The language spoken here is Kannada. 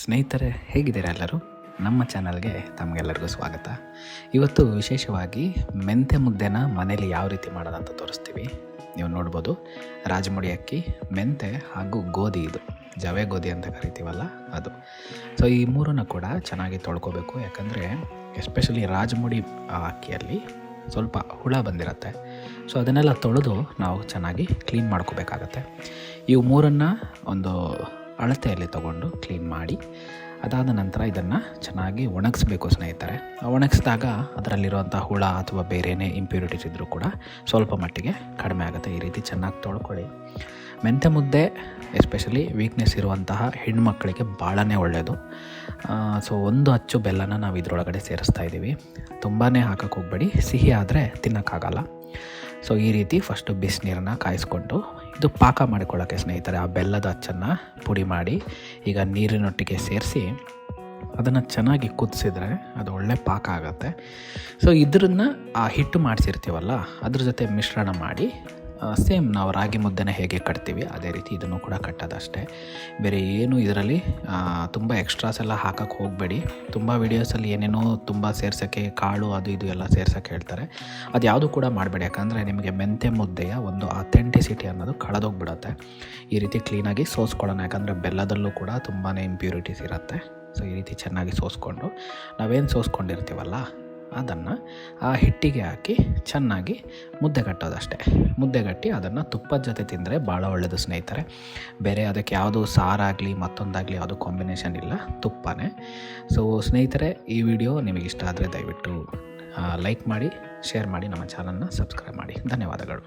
ಸ್ನೇಹಿತರೆ, ಹೇಗಿದ್ದೀರಾ ಎಲ್ಲರೂ? ನಮ್ಮ ಚಾನಲ್ಗೆ ತಮಗೆಲ್ಲರಿಗೂ ಸ್ವಾಗತ. ಇವತ್ತು ವಿಶೇಷವಾಗಿ ಮೆಂತ್ಯ ಮುದ್ದೆನ ಮನೇಲಿ ಯಾವ ರೀತಿ ಮಾಡೋದಂತ ತೋರಿಸ್ತೀವಿ. ನೀವು ನೋಡ್ಬೋದು, ರಾಜಮುಡಿ ಅಕ್ಕಿ ಮೆಂತೆ ಹಾಗೂ ಗೋಧಿ ಇದು. ಜವೆ ಗೋಧಿ ಅಂತ ಕರಿತೀವಲ್ಲ ಅದು. ಸೊ ಈ ಮೂರನ್ನು ಕೂಡ ಚೆನ್ನಾಗಿ ತೊಳ್ಕೊಬೇಕು. ಯಾಕಂದರೆ ಎಸ್ಪೆಷಲಿ ರಾಜಮುಡಿ ಅಕ್ಕಿಯಲ್ಲಿ ಸ್ವಲ್ಪ ಹುಳ ಬಂದಿರುತ್ತೆ. ಸೊ ಅದನ್ನೆಲ್ಲ ತೊಳೆದು ನಾವು ಚೆನ್ನಾಗಿ ಕ್ಲೀನ್ ಮಾಡ್ಕೋಬೇಕಾಗತ್ತೆ. ಇವು ಮೂರನ್ನು ಒಂದು ಅಳತೆಯಲ್ಲಿ ತಗೊಂಡು ಕ್ಲೀನ್ ಮಾಡಿ, ಅದಾದ ನಂತರ ಇದನ್ನು ಚೆನ್ನಾಗಿ ಒಣಗಿಸ್ಬೇಕು ಸ್ನೇಹಿತರೆ. ಒಣಗಿಸಿದಾಗ ಅದರಲ್ಲಿರುವಂಥ ಹುಳ ಅಥವಾ ಬೇರೆಯೇ ಇಂಪ್ಯೂರಿಟೀಸ್ ಇದ್ದರೂ ಕೂಡ ಸ್ವಲ್ಪ ಮಟ್ಟಿಗೆ ಕಡಿಮೆ ಆಗುತ್ತೆ. ಈ ರೀತಿ ಚೆನ್ನಾಗಿ ತೊಳ್ಕೊಳ್ಳಿ. ಮೆಂತ್ಯ ಮುದ್ದೆ ಎಸ್ಪೆಷಲಿ ವೀಕ್ನೆಸ್ ಇರುವಂತಹ ಹೆಣ್ಮಕ್ಕಳಿಗೆ ಭಾಳನೇ ಒಳ್ಳೆಯದು ಸೊ ಒಂದು ಅಚ್ಚು ಬೆಲ್ಲನ ನಾವು ಇದರೊಳಗಡೆ ಸೇರಿಸ್ತಾ ಇದ್ದೀವಿ. ತುಂಬಾ ಹಾಕೋಕ್ಕೆ ಹೋಗಬೇಡಿ. ಸಿಹಿ ಆದರೆ ತಿನ್ನೋಕ್ಕಾಗಲ್ಲ. ಸೊ ಈ ರೀತಿ ಫಸ್ಟು ಬಿಸಿನೀರನ್ನ ಕಾಯಿಸ್ಕೊಂಡು ಇದು ಪಾಕ ಮಾಡಿಕೊಳ್ಳೋಕ್ಕೆ ಸ್ನೇಹಿತರೆ, ಆ ಬೆಲ್ಲದ ಅಚ್ಚನ್ನು ಪುಡಿ ಮಾಡಿ ಈಗ ನೀರಿನೊಟ್ಟಿಗೆ ಸೇರಿಸಿ ಅದನ್ನು ಚೆನ್ನಾಗಿ ಕುದಿಸಿದ್ರೆ ಅದು ಒಳ್ಳೆ ಪಾಕ ಆಗುತ್ತೆ. ಸೊ ಇದರನ್ನು ಆ ಹಿಟ್ಟು ಮಾಡಿಸಿರ್ತೀವಲ್ಲ, ಅದ್ರ ಜೊತೆ ಮಿಶ್ರಣ ಮಾಡಿ ಸೇಮ್ ನಾವು ರಾಗಿ ಮುದ್ದೆನ ಹೇಗೆ ಕಟ್ತೀವಿ, ಅದೇ ರೀತಿ ಇದನ್ನು ಕೂಡ ಕಟ್ಟೋದಷ್ಟೇ. ಬೇರೆ ಏನು ಇದರಲ್ಲಿ ತುಂಬ ಎಕ್ಸ್ಟ್ರಾಸ್ ಎಲ್ಲ ಹಾಕಕ್ಕೆ ಹೋಗಬೇಡಿ. ತುಂಬ ವೀಡಿಯೋಸಲ್ಲಿ ಏನೇನೋ ತುಂಬ ಸೇರ್ಸೋಕ್ಕೆ ಕಾಳು ಅದು ಇದು ಎಲ್ಲ ಸೇರ್ಸೋಕ್ಕೆ ಹೇಳ್ತಾರೆ. ಅದು ಯಾವುದು ಕೂಡ ಮಾಡಬೇಡಿ, ಯಾಕಂದರೆ ನಿಮಗೆ ಮೆಂತೆ ಮುದ್ದೆಯ ಒಂದು ಅಥೆಂಟಿಸಿಟಿ ಅನ್ನೋದು ಕಳೆದೋಗ್ಬಿಡುತ್ತೆ. ಈ ರೀತಿ ಕ್ಲೀನಾಗಿ ಸೋಸ್ಕೊಳ್ಳೋಣ, ಯಾಕಂದರೆ ಬೆಲ್ಲದಲ್ಲೂ ಕೂಡ ತುಂಬಾ ಇಂಪ್ಯೂರಿಟೀಸ್ ಇರುತ್ತೆ. ಸೊ ಈ ರೀತಿ ಚೆನ್ನಾಗಿ ಸೋಸ್ಕೊಂಡು, ನಾವೇನು ಸೋಸ್ಕೊಂಡಿರ್ತೀವಲ್ಲ ಅದನ್ನು ಆ ಹಿಟ್ಟಿಗೆ ಹಾಕಿ ಚೆನ್ನಾಗಿ ಮುದ್ದೆ ಕಟ್ಟೋದಷ್ಟೇ. ಮುದ್ದೆಗಟ್ಟಿ ಅದನ್ನು ತುಪ್ಪದ ಜೊತೆ ತಿಂದರೆ ಭಾಳ ಒಳ್ಳೆಯದು ಸ್ನೇಹಿತರೆ. ಬೇರೆ ಅದಕ್ಕೆ ಯಾವುದು ಸಾರಾಗಲಿ ಮತ್ತೊಂದಾಗಲಿ ಯಾವುದು ಕಾಂಬಿನೇಷನ್ ಇಲ್ಲ, ತುಪ್ಪನೇ. ಸೊ ಸ್ನೇಹಿತರೆ, ಈ ವಿಡಿಯೋ ನಿಮಗೆ ಇಷ್ಟ ಆದರೆ ದಯವಿಟ್ಟು ಲೈಕ್ ಮಾಡಿ ಶೇರ್ ಮಾಡಿ ನಮ್ಮ ಚಾನಲ್ನ ಸಬ್ಸ್ಕ್ರೈಬ್ ಮಾಡಿ. ಧನ್ಯವಾದಗಳು.